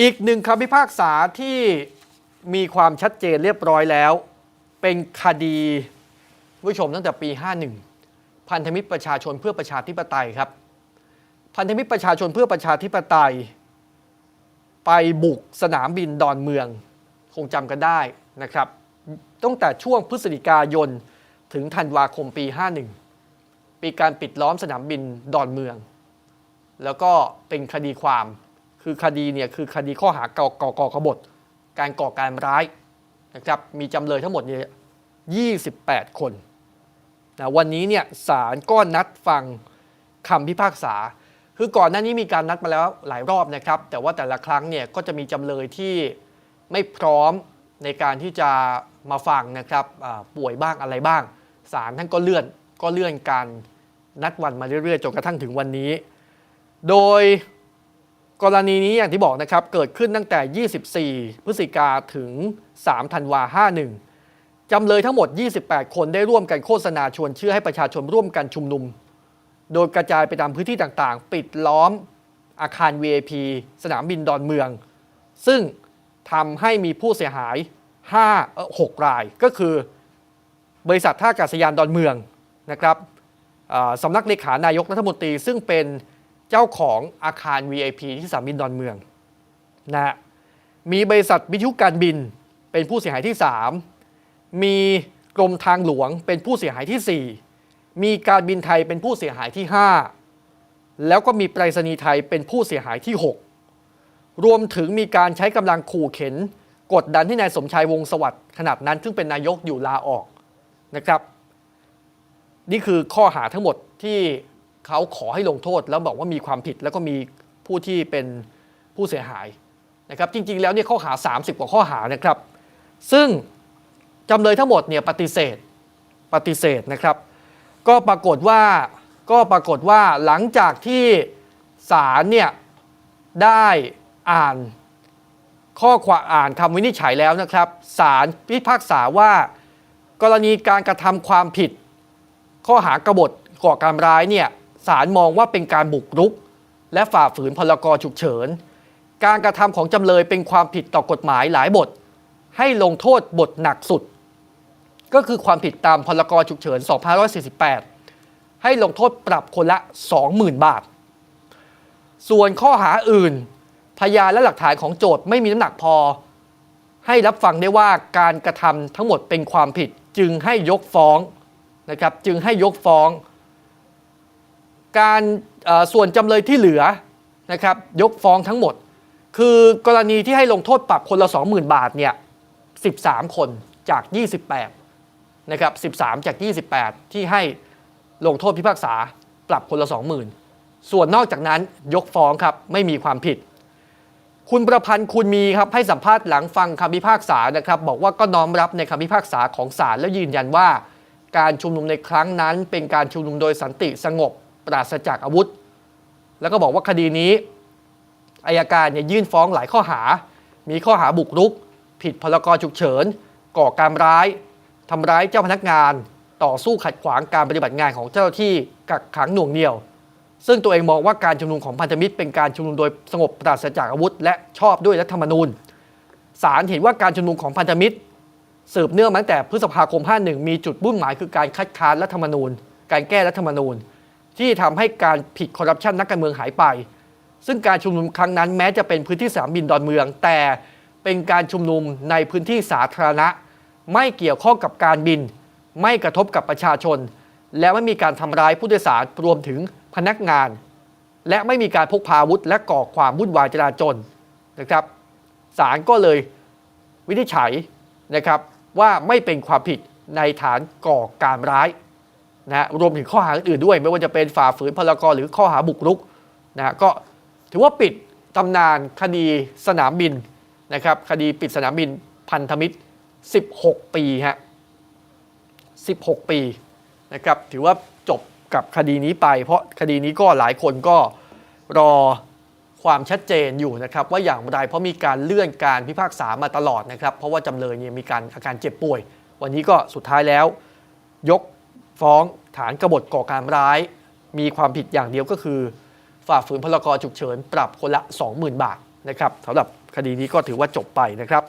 อีกหนึ่งคำพิพากษาที่มีความชัดเจนเรียบร้อยแล้ว เป็นคดีผู้ชมตั้งแต่ปี 51 พันธมิตรประชาชนเพื่อประชาธิปไตยครับ พันธมิตรประชาชนเพื่อประชาธิปไตย ไปบุกสนามบินดอนเมือง คงจำกันได้นะครับตั้งแต่ช่วงพฤศจิกายนถึงธันวาคมปี 51 ปีการปิดล้อมสนามบินดอนเมือง แล้วก็เป็นคดีความ คือคดีเนี่ยคือคดีข้อหาก่อก่อก่อกบฏ การก่อการร้ายนะครับมีจำเลยทั้งหมดเนี่ย28 คนนะวันนี้เนี่ยศาลก็นัดฟังคำพิพากษา คือก่อนหน้านี้มีการนัดมาแล้วหลายรอบนะครับ แต่ว่าแต่ละครั้งเนี่ยก็จะมีจำเลยที่ไม่พร้อมในการที่จะมาฟังนะครับป่วยบ้างอะไรบ้างศาลท่านก็เลื่อนก็เลื่อนการนัดวันมาเรื่อยๆจนกระทั่งถึงวันนี้ โดย กรณีนี้อย่างที่บอกนะครับเกิดขึ้นตั้งแต่ 24 พฤศจิกาถึง 3 ธันวา51 จำเลยทั้งหมด 28 คนได้ร่วมกันโฆษณาชวนเชื่อให้ประชาชนร่วมกันชุมนุม โดยกระจายไปตามพื้นที่ต่างๆ ปิดล้อมอาคาร VIP สนามบินดอนเมือง ซึ่งทำให้มีผู้เสียหาย 5-6 ราย ก็คือบริษัทท่าอากาศยานดอนเมืองนะครับสำนักเลขานายกรัฐมนตรีซึ่งเป็น เจ้าของอาคาร VIP ที่สนามบินดอนเมืองนะมีบริษัทวิทยุการบินเป็นผู้เสียหายที่ 3 มีกรมทางหลวงเป็นผู้เสียหายที่ 4 มีการบินไทยเป็นผู้เสียหายที่ 5 แล้วก็มีไปรษณีย์ไทยเป็นผู้เสียหายที่ 6 รวมถึงมีการใช้กำลังขู่เข็น กดดันที่นายสมชายวงสวัสดิ์ขนาดนั้น ซึ่งเป็นนายกอยู่ลาออกนะครับ นี่คือข้อหาทั้งหมดที่ เขาขอให้ลงโทษแล้วบอกว่ามีความผิดแล้วก็มีผู้ที่เป็นผู้เสียหายนะครับจริงๆแล้วเนี่ยข้อหา 30 กว่าข้อหานะครับ ซึ่งจำเลยทั้งหมดเนี่ยปฏิเสธปฏิเสธนะครับ ก็ปรากฏว่าก็ปรากฏว่าหลังจากที่ศาลเนี่ยได้อ่านข้อความอ่านคำวินิจฉัยแล้วนะครับศาลพิพากษาว่า กรณีการกระทำความผิด ข้อหากบฏก่อการร้ายเนี่ย ศาลมองว่าเป็นการบุกรุก และฝ่าฝืนพรกฉุกเฉิน การกระทำของจำเลยเป็นความผิดต่อกฎหมายหลายบท ให้ลงโทษบทหนักสุด ก็คือความผิดตามพรกฉุกเฉิน 2548 ให้ลงโทษปรับคนละ 20,000 บาท ส่วนข้อหาอื่น พยานและหลักฐานของโจทย์ไม่มีน้ำหนักพอ ให้รับฟังได้ว่าการกระทำทั้งหมดเป็นความผิดจึงให้ยกฟ้องนะครับจึงให้ยกฟ้อง การส่วนจำเลยที่เหลือนะครับยกฟ้องทั้งหมด คือกรณีที่ให้ลงโทษปรับคนละ 20,000 บาทเนี่ย13 คนจาก 28นะครับ13 จาก 28 ที่ให้ลงโทษพิพากษาปรับคนละ 20,000 ส่วนนอกจากนั้นยกฟ้องครับไม่มีความผิด คุณประพันธ์คุณมีครับให้สัมภาษณ์หลังฟังคำพิพากษานะครับบอกว่าก็น้อมรับในคำพิพากษาของศาลแล้วยืนยันว่า การชุมนุมในครั้งนั้นเป็นการชุมนุมโดยสันติสงบ ปราศจากอาวุธ แล้วก็บอกว่าคดีนี้อายการเนี่ยยื่นฟ้องหลายข้อหา มีข้อหาบุกรุก ผิดพรกฉุกเฉิน ก่อการร้ายทำร้ายเจ้าพนักงาน ต่อสู้ขัดขวางการปฏิบัติงานของเจ้าหน้าที่กักขังหน่วงเหนี่ยว ซึ่งตัวเองมองว่าการชุมนุมของพันธมิตรเป็นการชุมนุมโดยสงบปราศจากอาวุธ และชอบด้วยรัฐธรรมนูญศาลเห็นว่าการชุมนุมของพันธมิตร สืบเนื่องมาตั้งแต่พฤษภาคม 51 มีจุดมุ่งหมายคือการคัดค้านรัฐธรรมนูญ การแก้รัฐธรรมนูญ ที่ทำให้การผิดคอร์รัปชันนักการเมืองหายไป ซึ่งการชุมนุมครั้งนั้นแม้จะเป็นพื้นที่สนามบินดอนเมือง แต่เป็นการชุมนุมในพื้นที่สาธารณะ ไม่เกี่ยวข้องกับการบิน ไม่กระทบกับประชาชน และไม่มีการทำร้ายผู้โดยสารรวมถึงพนักงาน และไม่มีการพกพาอาวุธและก่อความวุ่นวายจราจรนะครับศาลก็เลยวินิจฉัยนะครับว่าไม่เป็นความผิดในฐานก่อการร้าย นะรวมถึงข้อหาอื่นด้วย ไม่ว่าจะเป็นฝ่าฝืนพรกหรือข้อหาบุกรุกนะฮะก็ถือว่าปิดตำนานคดีสนามบินนะครับคดีปิดสนามบินพันธมิตร 16 ปีฮะ16 ปีนะครับถือว่าจบกับคดีนี้ไป เพราะคดีนี้ก็หลายคนก็รอความชัดเจนอยู่นะครับว่าอย่างไรเพราะมีการเลื่อนการพิพากษามาตลอดนะครับ เพราะว่าจำเลยเนี่ยมีการอาการเจ็บป่วย วันนี้ก็สุดท้ายแล้วยก ฟ้องฐานกบฏก่อการร้าย มีความผิดอย่างเดียวก็คือ ฝ่าฝืนพรกฉุกเฉิน ปรับคนละ 20,000 บาทนะครับสำหรับคดีนี้ก็ถือว่าจบไปนะครับ